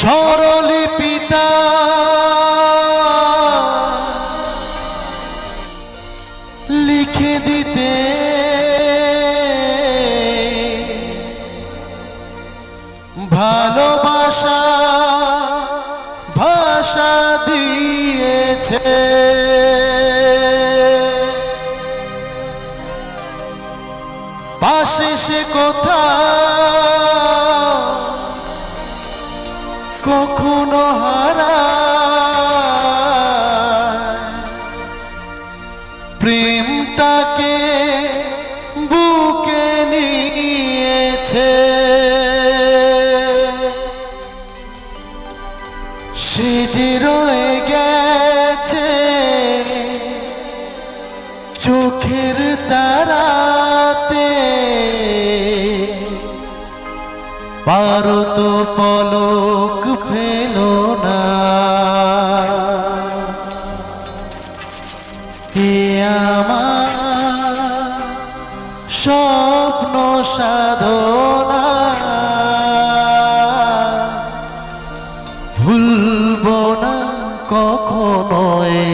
সরলি পিতা লিখে দিতে। ভালোবাসা ভাষা দিয়েছে। পাশে সে কোথা নিয়েছে স্মৃতি রয়ে গেছে। চোখের তারাতে। পারো তো পলক ভুলব না কখনো এ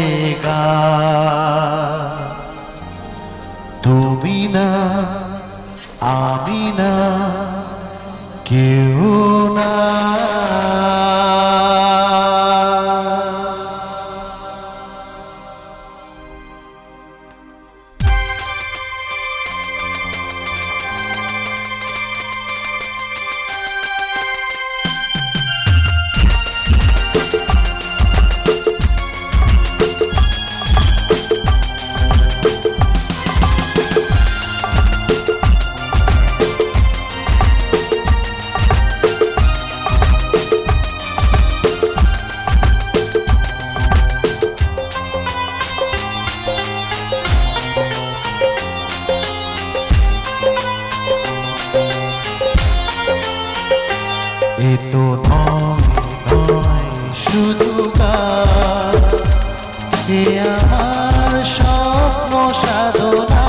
তো নয় শুধু আমার স্বপ্ন সাধনা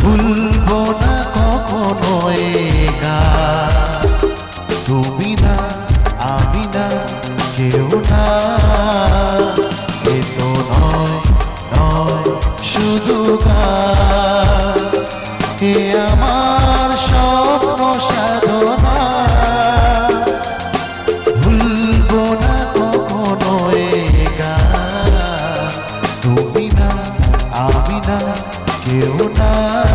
ভুলব না কখনো গান। তুমি না, আমি না, কেউ না। এ তো নয় নয়, শুধু গান কেউ না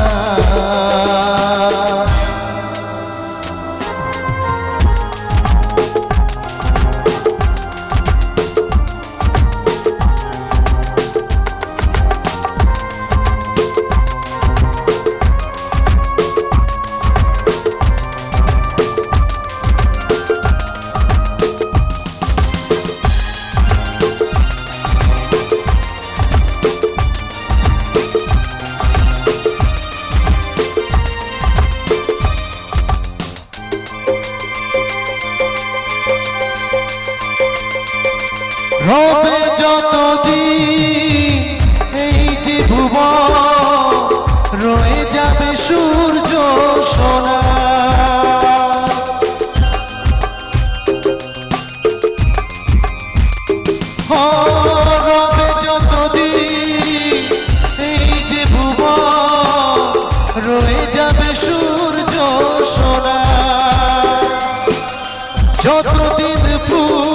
রবে যতদিন এই যে ভুব রয়ে যাবে সূর্য সোনা। রবে যতদিন এই যে ভুব রয়ে যাবে সূর্য সোনা। যতদিন ফুল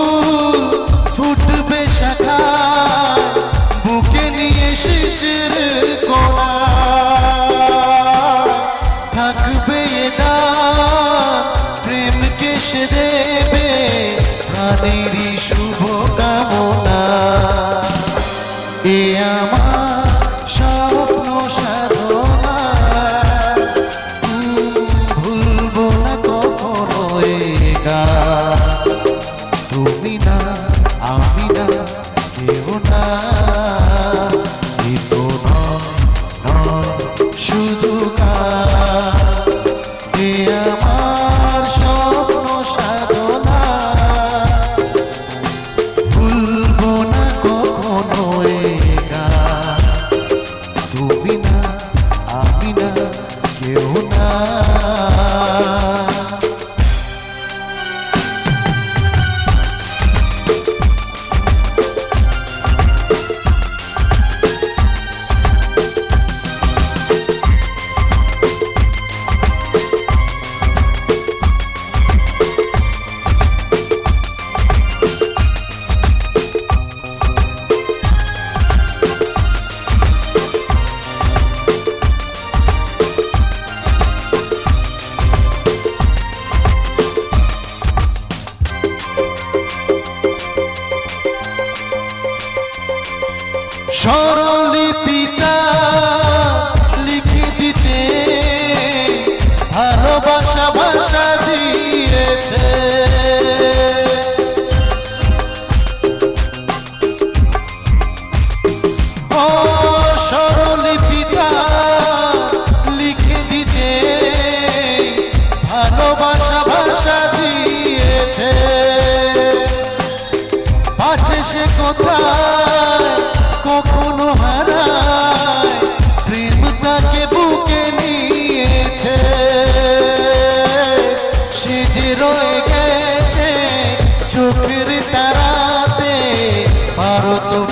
দেবে প্রাণেরই শুভ কামনা এ আমার স্বপ্ন সাধনা। না কখনো তুমি না, আমি না, কেউ না। love.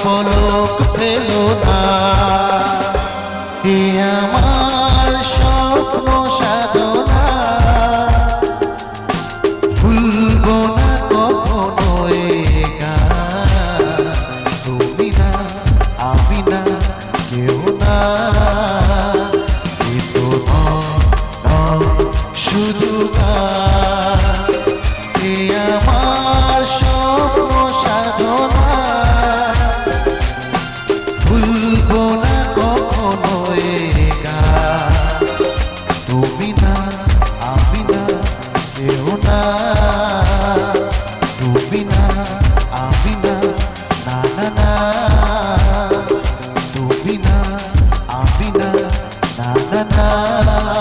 পলক ফেলো না। Amina, Amina, na na na. Tu Amina, Amina, na na na.